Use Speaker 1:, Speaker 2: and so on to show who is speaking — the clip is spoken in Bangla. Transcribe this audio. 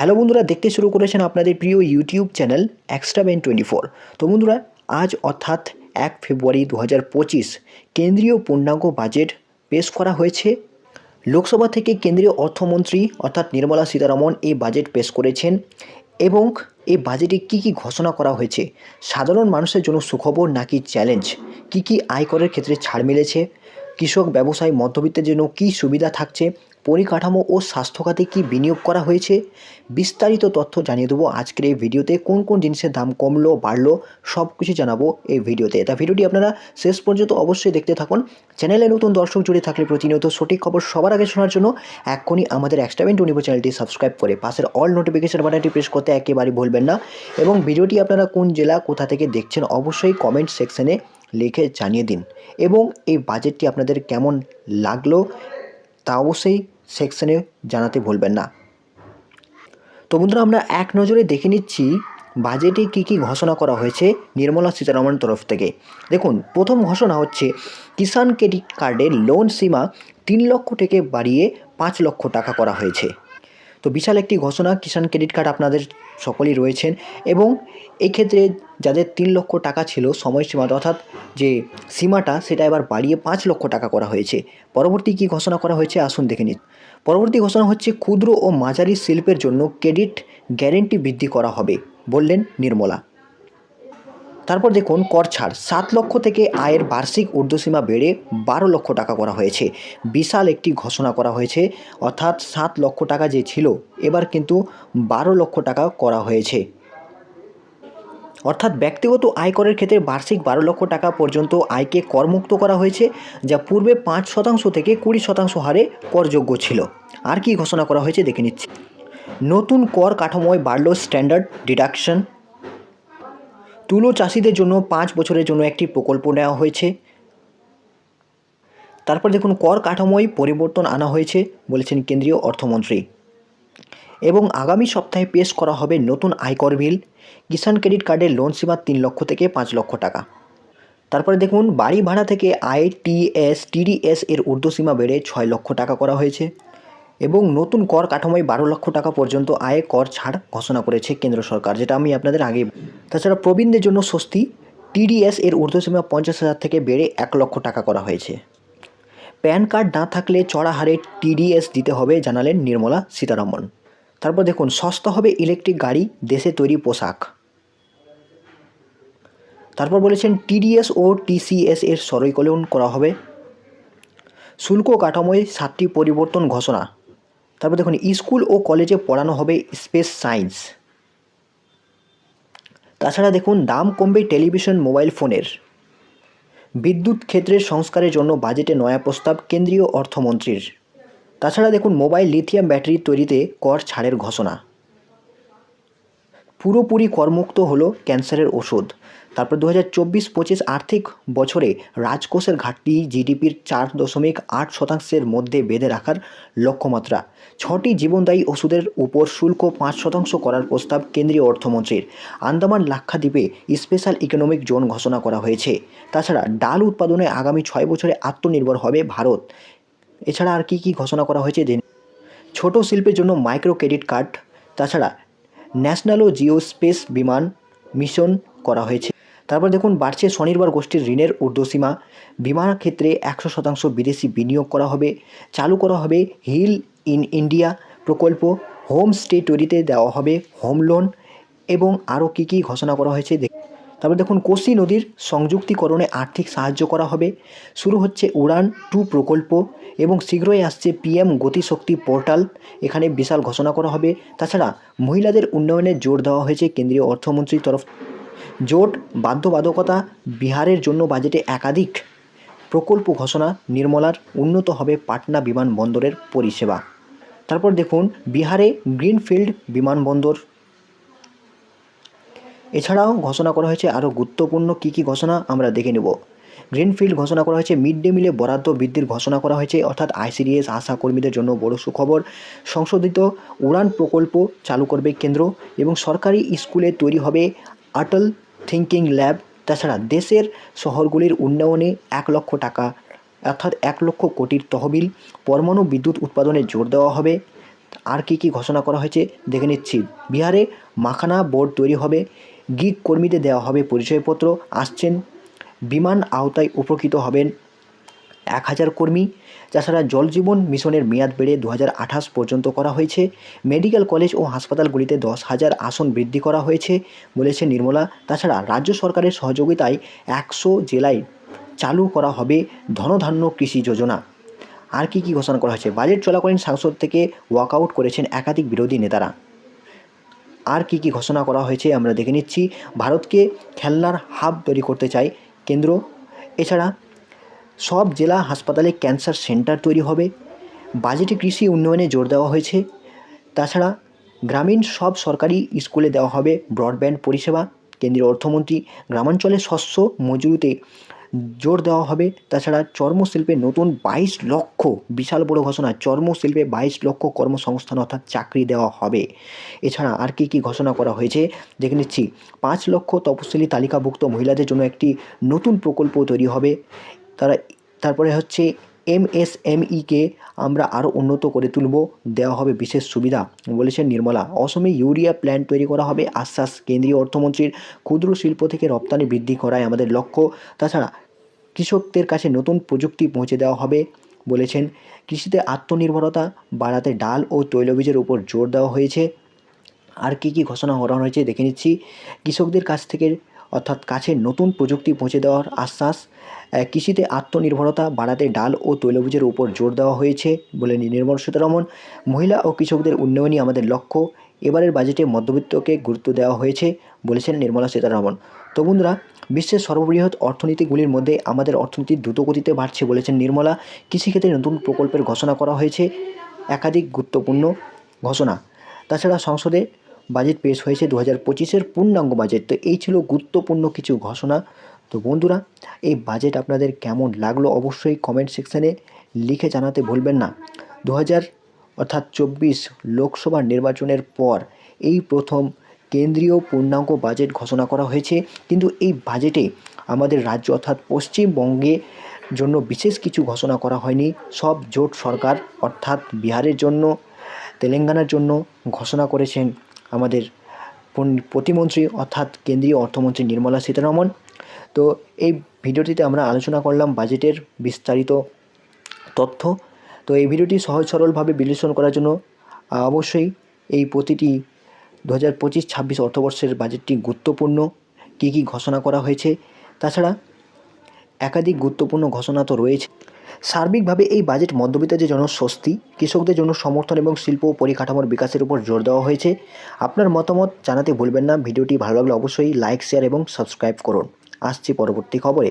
Speaker 1: হ্যালো বন্ধুরা, দেখতে শুরু করেছেন আপনাদের প্রিয় YouTube channel extra Ben twenty four তো বন্ধুরা, আজ অর্থাৎ এক ফেব্রুয়ারি দু হাজার পঁচিশ, কেন্দ্রীয় পূর্ণাঙ্গ বাজেট পেশ করা হয়েছে। লোকসভা থেকে কেন্দ্রীয় অর্থমন্ত্রী অর্থাৎ নির্মলা সীতারমন এই বাজেট পেশ করেছেন এবং এই বাজেটে কী কী ঘোষণা করা হয়েছে, সাধারণ মানুষের জন্য সুখবর নাকি চ্যালেঞ্জ কী কী আয়করের ক্ষেত্রে ছাড় মিলেছে, কৃষক, ব্যবসায়ী, মধ্যবিত্তের জন্য কী সুবিধা থাকছে পরিকাঠামো ও স্বাস্থ্যখাতে কী বিনিয়োগ করা হয়েছে? বিস্তারিত তথ্য জানিয়ে দেবো আজকের এই ভিডিওতে। কোন কোন জিনিসের দাম কমলো, বাড়লো সব কিছু জানাব এই ভিডিওতে। তা ভিডিওটি আপনারা শেষ পর্যন্ত অবশ্যই দেখতে থাকুন। চ্যানেলে নতুন দর্শক জুড়ে থাকলে প্রতিনিয়ত সঠিক খবর সবার আগে শোনার জন্য এক্ষুনি আমাদের এক্সট্রাভেন টোয়েন্টি চ্যানেলটি সাবস্ক্রাইব করে পাশের অল নোটিফিকেশন বাটনটি প্রেস করতে একেবারেই ভুলবেন না। এবং ভিডিওটি আপনারা কোন জেলা, কোথা থেকে দেখছেন অবশ্যই কমেন্ট সেকশনে লিখে জানিয়ে দিন। এবং এই বাজেটটি আপনাদের কেমন লাগল তা অবশ্যই সেকশনে জানাতে ভুলবেন না। তো বন্ধুরা, আমরা এক নজরে দেখে নিচ্ছি বাজেটে কি কি ঘোষণা করা হয়েছে নির্মলা সীতারমণের তরফ থেকে। দেখুন, প্রথম ঘোষণা হচ্ছে, কিষাণ ক্রেডিট কার্ডের লোন সীমা তিন লক্ষ থেকে বাড়িয়ে পাঁচ লক্ষ টাকা করা হয়েছে। তো বিশাল একটি ঘোষণা, কিষাণ ক্রেডিট কার্ড আপনাদের সকলেই রয়েছেন এবং এই ক্ষেত্রে যাদের তিন লক্ষ টাকা ছিল সময়সীমা, অর্থাৎ যে সীমাটা, সেটা এবার বাড়িয়ে পাঁচ লক্ষ টাকা করা হয়েছে। পরবর্তী কি ঘোষণা করা হয়েছে? আসুন দেখে নিন পরবর্তী ঘোষণা হচ্ছে, ক্ষুদ্র ও মাঝারি শিল্পের জন্য ক্রেডিট গ্যারেন্টি বৃদ্ধি করা হবে, বললেন নির্মলা। তারপর দেখুন, কর ছাড়। সাত লক্ষ থেকে আয়ের বার্ষিক ঊর্ধ্বসীমা বেড়ে বারো লক্ষ টাকা করা হয়েছে। বিশাল একটি ঘোষণা করা হয়েছে। অর্থাৎ সাত লক্ষ টাকা যে ছিল, এবার কিন্তু বারো লক্ষ টাকা করা হয়েছে। অর্থাৎ ব্যক্তিগত আয়করের ক্ষেত্রে বার্ষিক বারো লক্ষ টাকা পর্যন্ত আয়কে করমুক্ত করা হয়েছে, যা পূর্বে পাঁচ শতাংশ থেকে কুড়ি শতাংশ হারে করযোগ্য ছিল। আর কি ঘোষণা করা হয়েছে দেখে নিচ্ছি। নতুন কর কাঠামোয় বাড়ল স্ট্যান্ডার্ড ডিডাকশন তুলো চাষিদের জন্য পাঁচ বছরের জন্য একটি প্রকল্প নেওয়া হয়েছে। তারপর দেখুন, কর কাঠামোয় পরিবর্তন আনা হয়েছে বলেছেন কেন্দ্রীয় অর্থমন্ত্রী। এবং আগামী সপ্তাহে পেশ করা হবে নতুন আয়কর বিল। কিষাণ ক্রেডিট কার্ডের লোন সীমা তিন লক্ষ থেকে পাঁচ লক্ষ টাকা। তারপরে দেখুন বাড়ি ভাড়া থেকে আইটিএস টিডিএস এর ঊর্ধ্বসীমা বেড়ে ছয় লক্ষ টাকা করা হয়েছে। এবং নতুন কর কাঠামোয় বারো লক্ষ টাকা পর্যন্ত আয়ে কর ছাড় ঘোষণা করেছে কেন্দ্র সরকার, যেটা আমি আপনাদের আগে তাছাড়া প্রবীণদের জন্য স্বস্তি, টিডিএস এর ঊর্ধ্বসীমা পঞ্চাশ হাজার থেকে বেড়ে এক লক্ষ টাকা করা হয়েছে। প্যান কার্ড না থাকলে চড়া হারে টিডিএস দিতে হবে জানালেন নির্মলা সীতারামন। তারপর দেখুন, সস্তা হবে ইলেকট্রিক গাড়ি, দেশে তৈরি পোশাক। তারপর বলেছেন, টিডিএস ও টিসিএস এর সরলীকরণ করা হবে। শুল্ক কাঠামোয় সাতটি পরিবর্তন ঘোষণা। তারপর দেখুন, স্কুল ও কলেজে পড়ানো হবে স্পেস সায়েন্স। তাছাড়া দেখুন, দাম কমবে টেলিভিশন, মোবাইল ফোনের। বিদ্যুৎ ক্ষেত্রের সংস্কারের জন্য বাজেটে নয়া প্রস্তাব কেন্দ্রীয় অর্থমন্ত্রীর। তাছাড়া দেখুন, মোবাইল লিথিয়াম ব্যাটারি তৈরিতে কর ছাড়ের ঘোষণা। পুরোপুরি করমুক্ত হলো ক্যান্সারের ওষুধ। তারপর দু হাজার চব্বিশ পঁচিশ আর্থিক বছরে রাজকোষের ঘাটতি জিডিপির চার দশমিক আট শতাংশের মধ্যে বেঁধে রাখার লক্ষ্যমাত্রা। ছটি জীবনদায়ী ওষুধের উপর শুল্ক পাঁচ শতাংশ করার প্রস্তাব কেন্দ্রীয় অর্থমন্ত্রীর। আন্দামান লাক্ষাদ্বীপে স্পেশাল ইকোনমিক জোন ঘোষণা করা হয়েছে। তাছাড়া ডাল উৎপাদনে আগামী ছয় বছরে আত্মনির্ভর হবে ভারত। এছাড়া আর কি কি ঘোষণা করা হয়েছে ছোট শিল্পের জন্য মাইক্রো ক্রেডিট কার্ড, তাছাড়া ন্যাশনাল ও জিও স্পেস বিমান মিশন করা হয়েছে। তারপর দেখুন, বাড়ছে স্বনির্ভর গোষ্ঠীর ঋণের ঊর্ধ্বসীমা। বিমান ক্ষেত্রে একশো শতাংশ বিদেশি বিনিয়োগ করা হবে। চালু করা হবে হিল ইন ইন্ডিয়া প্রকল্প। হোম স্টে তৈরিতে দেওয়া হবে হোম লোন এবং আরও কী কী ঘোষণা করা হয়েছে দেখ- তারপর দেখুন, কোসি নদীর সংযুক্তিকরণে আর্থিক সাহায্য করা হবে। শুরু হচ্ছে উড়ান টু প্রকল্প এবং শীঘ্রই আসছে পিএম গতিশক্তি পোর্টাল। এখানে বিশাল ঘোষণা করা হবে। তাছাড়া মহিলাদের উন্নয়নে জোর দেওয়া হয়েছে কেন্দ্রীয় অর্থমন্ত্রীর তরফ। জোট, বাধ্যবাধকতা, বিহারের জন্য বাজেটে একাধিক প্রকল্প ঘোষণা। নির্মলার উন্নত হবে পাটনা বিমানবন্দরের পরিষেবা। তারপর দেখুন, বিহারে গ্রিনফিল্ড বিমানবন্দর। এছাড়াও ঘোষণা করা হয়েছে আরও গুরুত্বপূর্ণ কী কী ঘোষণা আমরা দেখে নেব। গ্রিনফিল্ড ঘোষণা করা হয়েছে, মিড ডে মিলে বরাদ্দ বৃদ্ধির ঘোষণা করা হয়েছে, অর্থাৎ আইসিডিএস, আশা কর্মীদের জন্য বড় সুখবর। সংশোধিত উড়ান প্রকল্প চালু করবে কেন্দ্র এবং সরকারি স্কুলে তৈরি হবে আটল থিঙ্কিং ল্যাব। তাছাড়া দেশের শহরগুলির উন্নয়নে এক লক্ষ টাকা, অর্থাৎ এক লক্ষ কোটির তহবিল, পরমাণু বিদ্যুৎ উৎপাদনে জোর দেওয়া হবে। আর কী কী ঘোষণা করা হয়েছে দেখে নিচ্ছি। বিহারে মাখানা বোর্ড তৈরি হবে গিগ কর্মীদের দেওয়া হবে পরিচয়পত্র, আসছেন বিমান আওতায় উপকৃত হবেন এক হাজার কর্মী। তাছাড়া জল জীবন মিশনের মেয়াদ বেড়ে দু পর্যন্ত করা হয়েছে। মেডিকেল কলেজ ও হাসপাতালগুলিতে দশ হাজার আসন বৃদ্ধি করা হয়েছে বলেছে নির্মলা। তাছাড়া রাজ্য সরকারের সহযোগিতায় একশো জেলায় চালু করা হবে ধনধান্য কৃষি যোজনা। আর কি কি ঘোষণা করা হয়েছে? বাজেট চলাকালীন সাংসদ থেকে ওয়াকআউট করেছেন একাধিক বিরোধী নেতারা। আর কি কি ঘোষণা করা হয়েছে আমরা দেখে নিচ্ছি। ভারতকে খেলনার হাব তৈরি করতে চায় কেন্দ্র। এছাড়া সব জেলা হাসপাতালে ক্যান্সার সেন্টার তৈরি হবে। বাজেটে কৃষি উন্নয়নে জোর দেওয়া হয়েছে। তাছাড়া গ্রামীণ সব সরকারি স্কুলে দেওয়া হবে ব্রডব্যান্ড পরিষেবা। কেন্দ্রীয় অর্থমন্ত্রী, গ্রামাঞ্চলে শস্য মজুরিতে জোর দেওয়া হবে। তাছাড়া চর্মশিল্পে নতুন বাইশ লক্ষ, বিশাল বড় ঘোষণা, চর্মশিল্পে বাইশ লক্ষ কর্মসংস্থান অর্থাৎ চাকরি দেওয়া হবে। এছাড়া আর কি কি ঘোষণা করা হয়েছে? দেখে নিচ্ছি। পাঁচ লক্ষ তপশিলি তালিকাভুক্ত মহিলাদের জন্য একটি নতুন প্রকল্প তৈরি হবে। তারা তারপরে হচ্ছে এমএসএমইকে আমরা আরও উন্নত করে তুলব। দেওয়া হবে বিশেষ সুবিধা, বলেছেন নির্মলা। অসমে ইউরিয়া প্ল্যান্ট তৈরি করা হবে। আশ্বাস কেন্দ্রীয় অর্থমন্ত্রীর ক্ষুদ্র শিল্প থেকে রপ্তানি বৃদ্ধি করাই আমাদের লক্ষ্য। তাছাড়া কৃষকদের কাছে নতুন প্রযুক্তি পৌঁছে দেওয়া হবে, বলেছেন। কৃষিতে আত্মনির্ভরতা বাড়াতে ডাল ও তৈলবীজের উপর জোর দেওয়া হয়েছে। আর কী কী ঘোষণা করা হয়েছে দেখে নিচ্ছি। কৃষকদের কাছ থেকে অর্থাৎ কাছে নতুন প্রযুক্তি পৌঁছে দেওয়ার আশ্বাস। কৃষিতে আত্মনির্ভরতা বাড়াতে ডাল ও তৈলবীজের উপর জোর দেওয়া হয়েছে বলে নির্মলা সীতারমন। মহিলা ও কৃষকদের উন্নয়নই আমাদের লক্ষ্য। এবারের বাজেটে মধ্যবিত্তকে গুরুত্ব দেওয়া হয়েছে বলেছেন নির্মলা সীতারামন। তো বন্ধুরা, বিশ্বের সর্ববৃহৎ অর্থনীতিগুলির মধ্যে আমাদের অর্থনীতি দ্রুতগতিতে বাড়ছে বলেছেন নির্মলা। কৃষিক্ষেত্রে নতুন প্রকল্পের ঘোষণা করা হয়েছে। একাধিক গুরুত্বপূর্ণ ঘোষণা। তাছাড়া সংসদে বাজেট পেশ হয়েছে দু হাজার পঁচিশের পূর্ণাঙ্গ বাজেট। তো এই ছিল গুরুত্বপূর্ণ কিছু ঘোষণা। তো বন্ধুরা, এই বাজেট আপনাদের কেমন লাগল অবশ্যই কমেন্ট সেকশানে লিখে জানাতে ভুলবেন না। দু হাজার অর্থাৎ চব্বিশ লোকসভা নির্বাচনের পর এই প্রথম কেন্দ্রীয় পূর্ণাঙ্গ বাজেট ঘোষণা করা হয়েছে। কিন্তু এই বাজেটে আমাদের রাজ্য অর্থাৎ পশ্চিমবঙ্গে জন্য বিশেষ কিছু ঘোষণা করা হয়নি। সব জোট সরকার অর্থাৎ বিহারের জন্য, তেলেঙ্গানার জন্য ঘোষণা করেছেন আমাদের প্রতিমন্ত্রী অর্থাৎ কেন্দ্রীয় অর্থমন্ত্রী নির্মলা সীতারামন। তো এই ভিডিওটিতে আমরা আলোচনা করলাম বাজেটের বিস্তারিত তথ্য। তো এই ভিডিওটি সহজ সরলভাবে বিশ্লেষণ করার জন্য অবশ্যই এই প্রতিটি দু হাজার পঁচিশ ছাব্বিশ অর্থবর্ষের বাজেটটি গুরুত্বপূর্ণ, কী কী ঘোষণা করা হয়েছে। তাছাড়া একাধিক গুরুত্বপূর্ণ ঘোষণা তো রয়েছে। সার্বিকভাবে এই বাজেট মধ্যবিত্তদের জন্য স্বস্তি কৃষকদের জন্য সমর্থন এবং শিল্প ও পরিকাঠামোর বিকাশের উপর জোর দেওয়া হয়েছে। আপনার মতামত জানাতে ভুলবেন না। ভিডিওটি ভালো লাগলে অবশ্যই লাইক শেয়ার এবং সাবস্ক্রাইব করুন। আসছি পরবর্তী খবরে।